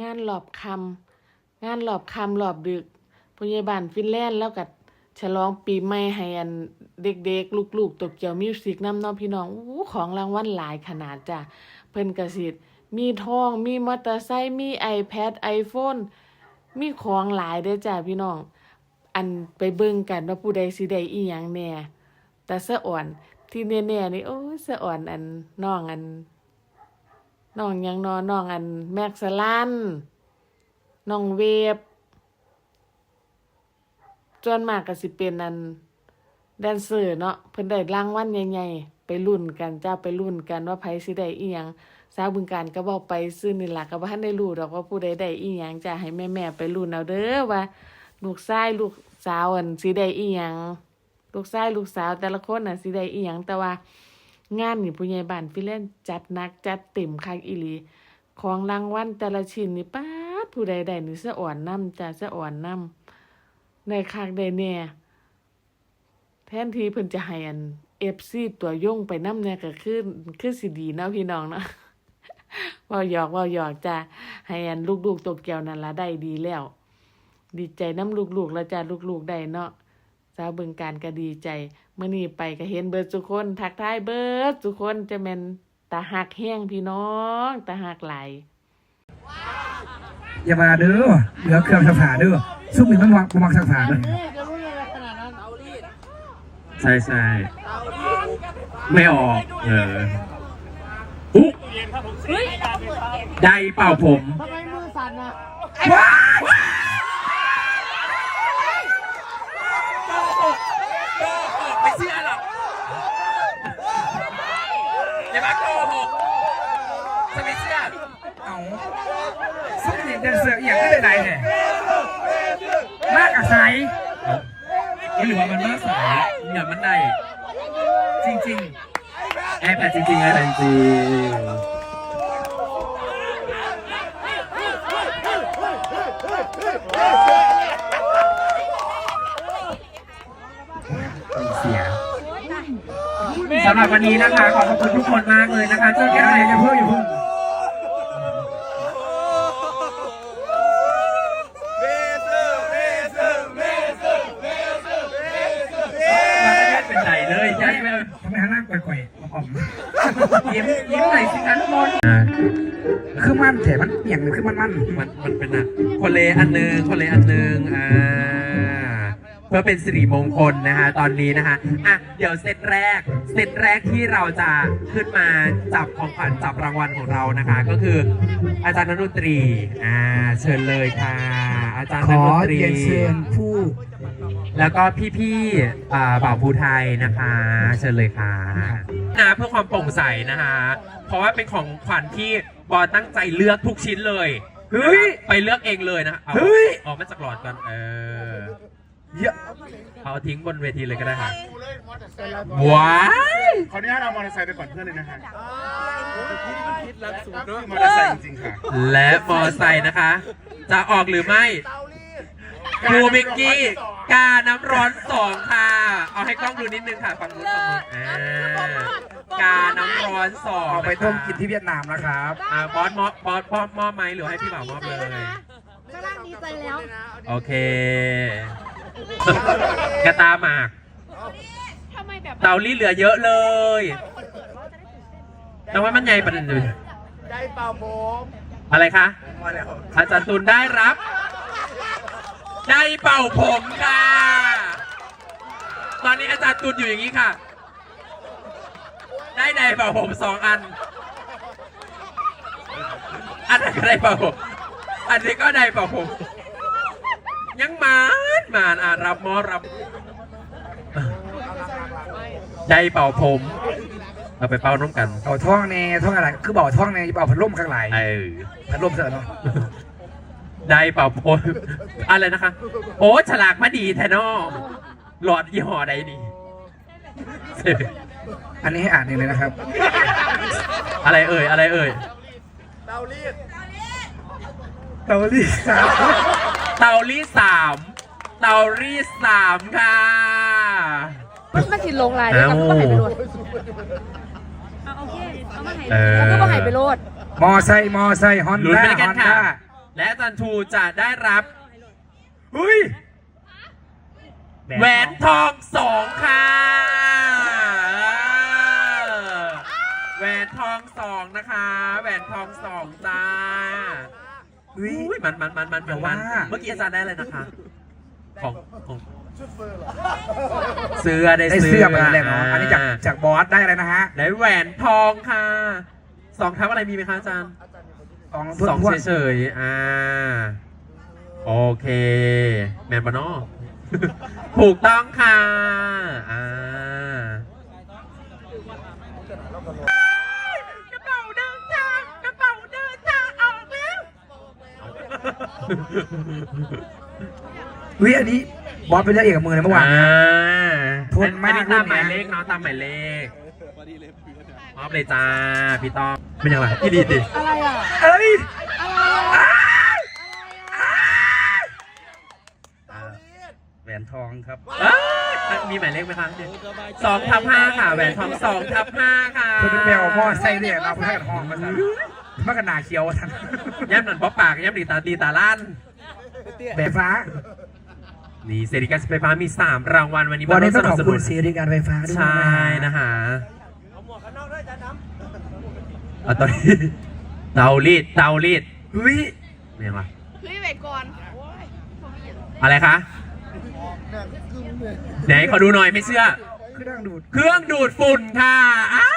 งานหลอบคำงานหลอบคำหลอบดึกพยาบาลฟินแลนด์แล้วก็ฉลองปีใหม่ให้อันเด็กๆ ลูกๆตกเกี่ยวมิวสิกน้ำน้องพี่น้องอู้ของรางวัลหลายขนาดจ้ะ เพิ่นก็สิทธ์มีทอง มีมอเตอร์ไซค์มี iPad iPhone มีของหลายเด้อจ้ะพี่น้อง อันไปเบิ่งกันว่าผู้ใดสิได้อีหยังแน่แต่สะอ่อนที่แน่ๆนี่โอ้ยสะอ่อนอันน้องอัน น้องยังนอน้องอันแม็กซ์ลันน้องเวฟส่วนมากก็สิเป็นอันแดนเซอร์เนาะเพิ่นได้รางวัลใหญ่ๆไปลุ้นกันจ้าไปลุ้นกันว่าไผสิได้อีหยังสาวบึงการก็บอกไปซื้อนี่ล่ะก็บ่ทันได้รู้ดอกว่าผู้ใดได้อีหยังจ้าให้แม่ๆไปลุ้นเอาเด้อว่าลูกชายลูกสาวอันสิได้อีหยังลูกชายลูกสาวแต่ละคนน่ะสิได้อีหยังแต่ว่า งานนี่ผู้ใหญ่บ้านฟิเลนจัดหนักจัดเต็มคักอีหลี ของรางวัลแต่ละชิ้นนี่ป๊าดผู้ใดได้นี่สะอ่อนน้ำจ้ะสะอ่อนน้ำได้คักได้แน่แทนที่เพิ่นจะให้อัน FC ตัวย่งไปน้ำเนี่ยก็คือคือสิดีเนาะพี่น้องเนาะว้าหยอกว้าหยอกจ้ะให้อันลูกๆตกแก้วนั่นละได้ดีแล้ว ดีใจน้ำลูกๆแล้วจ้ะลูกๆได้เนาะ สาวบึงการก็ดีใจเมื่อนี้ไปก็เห็นเบิดทุกคนทักทายเบิดทุกคนจะแม่นตาหักแห้งพี่น้องตาหักหลายอย่ามาเด้อเหลือเครื่องสักผ้าเด้อซุปนี่มันมักบ่มักสักผ้าเลยใช่ใช่ไม่ออกเออปุ๊บได้เป่าผมว้าย ไม่ เชื่อหรอกอย่ามาโกหกจะไม่เชื่อเอาซุปนี่แดนเซอร์อหย่างก็ได้ไหนเนี่ยมากกับใสไม่หรือว่ามันมาสายเนี่ยมันได้จริงแอบแต่จริงๆอะไรจริง ๆ เสีย สำหรับวันนี้นะคะ ขอขอบคุณทุกคนมากเลยนะคะเจอกันใหม่อย่าเพิ่งอย่าเพิ่งมาได้เป็นไหนเลยใช่ไหมทำไมข้างล่างก่อยๆอ่อมยิ้มยิ้มหน่อยสิคะทุกคนคือมันแถมันเปลี่ยนคือมันมันมันมันเป็นอะคนเลอันหนึ่งคนเลอันหนึ่งอ่า เพื่อเป็นสิริมงคลนะคะตอนนี้นะคะอะเดี๋ยวเซตแรกเซตแรกที่เราจะขึ้นมาจับของขวัญจับรางวัลของเรานะคะ ก็คืออาจารย์นนตรีอ่าเชิญเลยค่ะ อาจารย์ขนอนตรี เรียนเชิญผู้แล้วก็พี่ๆอ่าบ่าวภูไทยนะคะ เชิญเลยค่ะนะเพื่อความโปร่งใสนะคะ เพราะว่าเป็นของขวัญที่บอตั้งใจเลือกทุกชิ้นเลยเฮ้ย ไปเลือกเองเลยนะเอาเฮ้ย ออกมาจากหลอดก่อนเออ เยอะเอาทิ้งบนเวทีเลยก็ได้ค่ะว้ายขออนุญาตเอามอเตอร์ไซค์ไปก่อนเพื่อนเลยนะฮะมอเตอร์ไซค์จริงๆค่ะและมอไซค์นะคะ จะออกหรือไม่ครูมิกกี้กาน้ำร้อนสองค่ะ เอาให้กล้องดูนิดนึงค่ะฝั่งนู้นฝั่งนู้นอ่ากาน้ำร้อนสองเอาไปต้มกินที่เวียดนามนะครับอ่าบอสมอบบอสมอบมอบไหมหรือให้พี่บ่าวมอบเลยข้างล่างดีใจแล้ว โอเค กระตาหมาก ทำไมแบบเตาลี่เหลือเยอะเลยแต่ว่ามันใหญ่ประเด็นเลยได้เป่าผมอะไรคะ มาแล้วอาจารย์ตุลได้รับ ได้เป่าผมค่ะ ตอนนี้อาจารย์ตุลอยู่อย่างนี้ค่ะ ได้ไดร์เป่าผมสองอัน อันนั้นก็ได้เป่าผม อันนี้ก็ได้เป่าผม ยังมาน มานอะรับมอรับได้เป่าผม เราไปเป่าน้ำกันเอาท่องแน่ท่องอะไร คือบอกท่องแน่เอาพัดลมข้างหลังเออพัดลมเสร็จเนาะได้เปล่าโอ้อะไรนะคะ โอ้ฉลากมาดีแทนอหลอดยี่ห้อใดดีอันนี้ให้อ่านเองเลยนะครับ อะไรเอ่ย อะไรเอ่ยเตารีดเตาลี่ครับเตาลี่สามเตาลี่สามค่ะ มันมันสิลงลายเลยแล้วก็มาหายไปโหลดเอาโอเคเอามาหายเออ แล้วก็มาหายไปโหลดมอไซค์มอไซค์ฮอนลุ้นด้าไปด้วยฮกัอนนค่ะ ด้าและอาจารย์ทูจะได้รับเฮ้ยแหวนทองสองค่ะเออแหวนทองสองนะคะ แหวนทองสองจ้าอุ้ย อุ้ยมันมันมันมันแต่มันว่า เมื่อกี้อาจารย์ได้อะไรนะคะ ของของเสื้อได้ได้เสื้เสื้อมาแล้วเนาะอันนี้จากาจากบอสได้อะไรนะฮะได้แหวนทองค่ะสองทับอะไรมีไหมคะอาจารย์สองสองทวนเฉยๆอ่าโอเค แมนปะเนอถูกต้องค่ะอ่า กระเป๋าเดินทางกระเป๋าเดินทางออกแล้วอุ้ยอันนี้บอสไปเลือกเอกกับมือเลยเมื่อวานอ่าทนมาก อันนี้ตามหรุ่มายนเนี้เลยขเนาะตามหมายเลขมอบเลยจ้าพี่ต้อมเป็นยังไงอีดีดิอะไรอะ เอ้ยแหวนทองครับเอ้ยมีหมายเลขไหมคะสองทับห้าค่ะแหวนทองสองทับห้าค่ะ เพื่อนเป็นแมวพ่อใส่เนี่ยเราเพื่อนห้องมาสั่น มากกันหนาเขียวท่านย่ำหนันป๊อปปากย่ำดีตาตีตาล้านแบบฟ้า นี่เซริกัสไฟฟ้ามี 3 รางวัลวันนี้วันนี้ต้องขอบมาร่วมสคุณนับสเสีนุนยริการไฟฟ้าด้วยใช่นะนะคะเอาหมวกกันนอกด้วยจ้าน้ำตอนนี้เตารีดเตารีดอุ้ยเนี่ยมาเฮ้ยเวทก่อนอะไรคะไหนขอดูหน่อยไม่เชื่อคือดังดูด เครื่องดูดฝุ่นค่ะอ้า